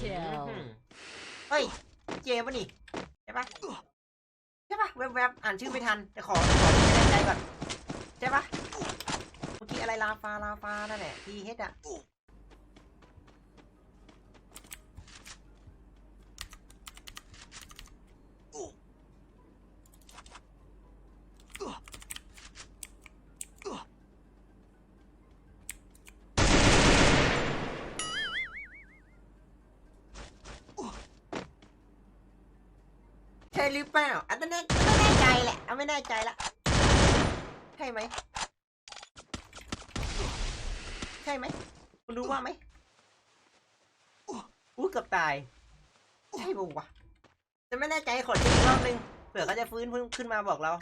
kill. เฮ้ย เจปะนี่ ใช่ปะใช่ปะแวบๆ อ่านชื่อไม่ทัน แต่ขอขอใจก่อน ใช่ปะเมื่อกี้อะไรลาฟาลาฟานั่นแหละทีเฮดอะใช่หรือเปล่าอันนั้นแน่ไม่แน่ใจแหละเอาไม่แน่ใจละใช่ไหมใช่ไหมคุณรู้ว่าไหมอู้เกือบตายใช่บุวะจะไม่แน่ใจขอเช็คอีกรอบนึงเผื่อเขาจะฟื้นขึ้นมาบอกเรา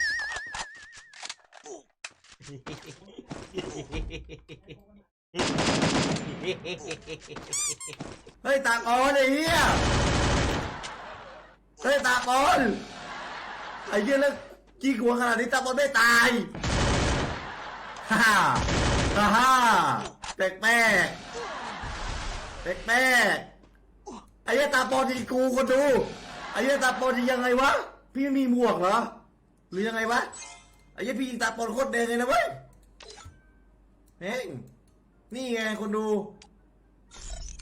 เฮ้ยตากอนไอ้เหี้ย เฮ้ยตากอนไอ้เหี้ยแล้วจี้หัวขนาดนี้ตากอนไม่ตายฮ่าฮ่าฮ่าแปลกแปลกแปลกแปลกไอ้เหี้ยตาปอนยิงกูคนดูไอ้เหี้ยตาปอนยิงยังไงวะ พี่มีหมวกเหรอ หรือยังไงวะไอ้เหี้ยพี่ยิงตาปอนโคตรแดงเลยนะเว้ยเฮ้ยนี่ไงคนดู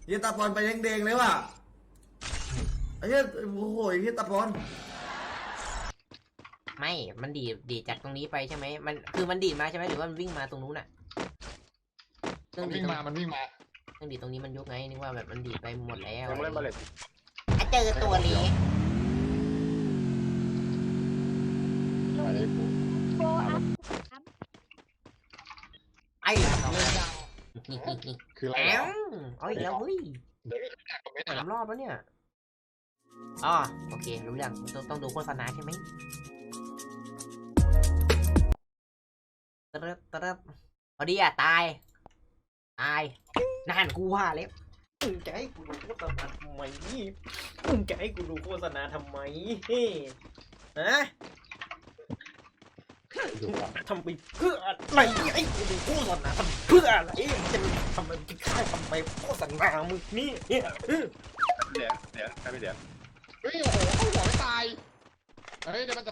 เฮียตาปอนไปแดงๆเลยว่ะ ไอ้เฮียโอ้โหไอ้เฮียตาปอนไม่ มันดีดดีดจากตรงนี้ไปใช่ไหม มันคือมันดีดมาใช่ไหมหรือว่ามันวิ่งมาตรงนู้นอะเครื่มัอนงดีดวิ่งตรงมา มันวิ่งมาเครื่องดีดตรงนี้มันยกไงนึกว่าแบบมันดีดไปหมดแล้วยังไม่เล่นบาเลตอะเจอตัวนี้ ไปเลยกูไอ้เล่นยาวนี่นี่นี่คืออะไรแอ้วะวเอาอีกแล้วเฮ้ยเดี๋ยวก็แตกกับไม่ได้สามรอบแล้วเนี่ย อ๋อโอเค รู้ยังต้องต้องดูโฆษณาใช่ไหมตรึบตรึบพอดีอะ ตาย ตายนานกูว่าแล้วมึงจะให้กูดูโฆษณาทำไมมึงจะให้กูดูโฆษณาทำไมฮะดูก่อนทำไปเพื่ออะไรไอ้กูดูโฆษณาทำเพื่ออะไรจะทำไมจะฆ่าทำไมโฆษณามึงนี่เนี่ยเดี๋ยวเดี๋ยวใครไปเดี๋ยว เฮ้ยโอ้โหเข้าหัวไม่ตาย เฮ้ยเดี๋ยวมันจะ